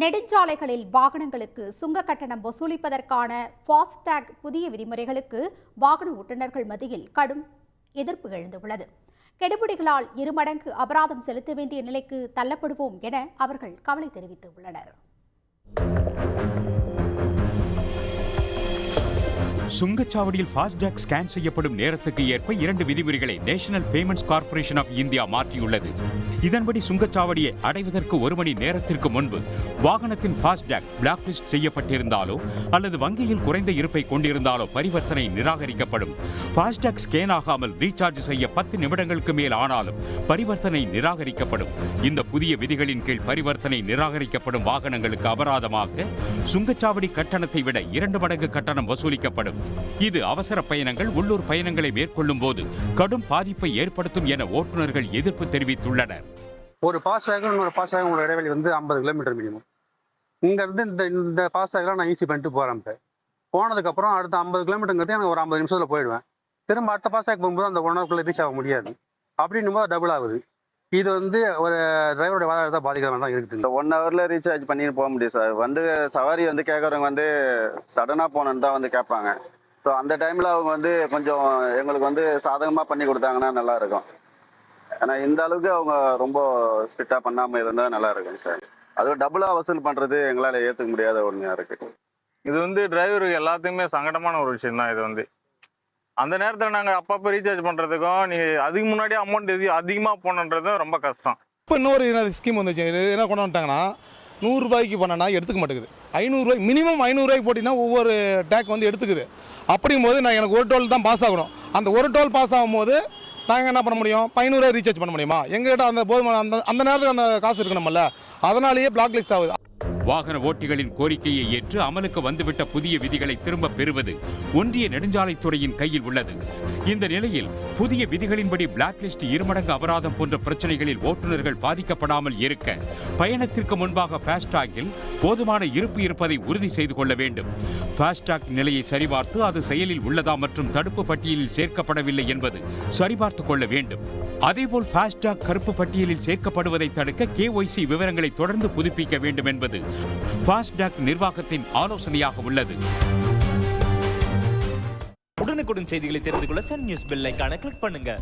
நெடுஞ்சாலைகளில் வாகனங்களுக்கு சுங்க கட்டணம் வசூலிப்பதற்கான ஃபாஸ்டேக் புதிய விதிமுறைகளுக்கு வாகன ஓட்டுநர்கள் மத்தியில் கடும் எதிர்ப்பு எழுந்துள்ளது. கெடுபிடிகளால் இருமடங்கு அபராதம் செலுத்த வேண்டிய நிலைக்கு தள்ளப்படுவோம் என அவர்கள் கவலை தெரிவித்துள்ளனர். சுங்கச்சாவடியில் ஃபாஸ்டாக் ஸ்கேன் செய்யப்படும் நேரத்துக்கு ஏற்ப இரண்டு விதிமுறைகளை National Payments Corporation of India மாற்றியுள்ளது. இதன்படி சுங்கச்சாவடியை அடைவதற்கு ஒரு மணி நேரத்திற்கு முன்பு வாகனத்தின் ஃபாஸ்டாக் பிளாக் லிஸ்ட் செய்யப்பட்டிருந்தாலோ அல்லது வங்கியில் குறைந்த இருப்பை கொண்டிருந்தாலோ பரிவர்த்தனை நிராகரிக்கப்படும். ஃபாஸ்டாக் ஸ்கேன் ஆகாமல் ரீசார்ஜ் செய்ய பத்து நிமிடங்களுக்கு மேல் ஆனாலும் பரிவர்த்தனை நிராகரிக்கப்படும். இந்த புதிய விதிகளின் கீழ் பரிவர்த்தனை நிராகரிக்கப்படும் வாகனங்களுக்கு அபராதமாக சுங்கச்சாவடி கட்டணத்தை விட இரண்டு மடங்கு கட்டணம் வசூலிக்கப்படும். இது அவசர பயணங்கள் உள்ளூர் பயணங்களை மேற்கொள்ளும் போது கடும் பாதிப்பை ஏற்படுத்தும் என ஓட்டுநர்கள் எதிர்ப்பு தெரிவித்துள்ளனர். ஒரு ஃபாஸ்டாகும் இன்னொரு ஃபாஸ்டாகும் உள்ள இடைவெளி வந்து ஐம்பது கிலோமீட்டர் மினிமம் இங்கேருந்து இந்த இந்த ஃபாஸ்டாக்லாம் நான் ஈஸி பண்ணிட்டு போகிறேன் இப்போ. போனதுக்கப்புறம் அடுத்த ஐம்பது கிலோமீட்டருங்கிறது எனக்கு ஒரு ஐம்பது நிமிஷத்தில் போயிடுவேன். திரும்ப அடுத்த ஃபாஸ்டாக் போகும்போது அந்த ஒன் ஹவர்க்குள்ளே ரீச் ஆக முடியாது. அப்படின்னும் போது டபுள் ஆகுது. இது வந்து ஒரு டிரைவருடைய வாழ்க்கை தான் பாதிக்கிற மாதிரி தான் இருக்குது. இந்த ஒன் ஹவர்ல ரீசார்ஜ் பண்ணிட்டு போக முடியும் சார் வந்து சவாரி வந்து கேட்குறவங்க வந்து சடனாக போனன்னு தான் வந்து கேட்பாங்க ஸோ அந்த டைமில் அவங்க வந்து கொஞ்சம் எங்களுக்கு வந்து சாதகமாக பண்ணி கொடுத்தாங்கன்னா நல்லா இருக்கும். ஏன்னா இந்த அளவுக்கு அவங்க ரொம்ப ஸ்ட்ரிக்டாக பண்ணாமல் இருந்தால் நல்லா இருக்கும் சார் அதுவும் டபுளாக வசூல் பண்ணுறது எங்களால் ஏற்றுக்க முடியாத ஒன்றையாக இருக்குது இது வந்து டிரைவருக்கு எல்லாத்துக்குமே சங்கடமான ஒரு விஷயம் தான் இது வந்து. அந்த நேரத்தில் நாங்கள் அப்பப்போ ரீசார்ஜ் பண்ணுறதுக்கும் நீங்கள் அதுக்கு முன்னாடியே அமௌண்ட் எது அதிகமாக போகணுன்றதும் ரொம்ப கஷ்டம். இப்போ இன்னொரு என்ன ஸ்கீம் வந்துச்சு? என்ன கொண்டு வந்துட்டாங்கன்னா நூறுரூபாய்க்கு பண்ணனா எடுத்துக்க மாட்டேங்குது. ஐநூறுரூவாய் மினிமம் ஐநூறுரூவாய்க்கு போட்டிங்கன்னா ஒவ்வொரு டேக் வந்து எடுத்துக்குது. அப்படிங்கும் போது நான் எனக்கு ஒரு டோல் தான் பாஸ் ஆகணும். அந்த ஒரு டோல் பாஸ் ஆகும்போது நாங்கள் என்ன பண்ண முடியும்? பதினூறுரூவா ரீசார்ஜ் பண்ண முடியுமா? எங்ககிட்ட அந்த போதுமான அந்த அந்த நேரத்துக்கு அந்த காசு இருக்கணும்ல அதனாலேயே பிளாக் லிஸ்ட் ஆகுது. வாகன ஓட்டிகளின் கோரிக்கையை ஏற்று அமலுக்கு வந்துவிட்ட புதிய விதிகளை திரும்பப் பெறுவது ஒன்றிய நெடுஞ்சாலைத்துறையின் கையில் உள்ளது. இந்த நிலையில் புதிய விதிகளின்படி பிளாக் லிஸ்ட் இருமடங்கு அபராதம் போன்ற பிரச்சனைகளில் ஓட்டுநர்கள் பாதிக்கப்படாமல் இருக்க பயணத்திற்கு முன்பாக ஃபாஸ்டாகில் போதுமான இருப்பு இருப்பதை உறுதி செய்து கொள்ள வேண்டும். ஃபாஸ்டாக் நிலையை சரிபார்த்து அது செயலில் உள்ளதா மற்றும் தடுப்பு பட்டியலில் சேர்க்கப்படவில்லை என்பது சரிபார்த்துக் கொள்ள வேண்டும். அதேபோல் ஃபாஸ்டாக் கருப்பு பட்டியலில் சேர்க்கப்படுவதை தடுக்க கேஒய்சி விவரங்களை தொடர்ந்து புதுப்பிக்க வேண்டும் என்பது ஃபாஸ்டாக் நிர்வாகத்தின் ஆலோசனையாக உள்ளது. உடனுக்குடன் செய்திகளை தெரிந்து கொள்ள சன் நியூஸ் பெல் ஐகானை கிளிக் பண்ணுங்க.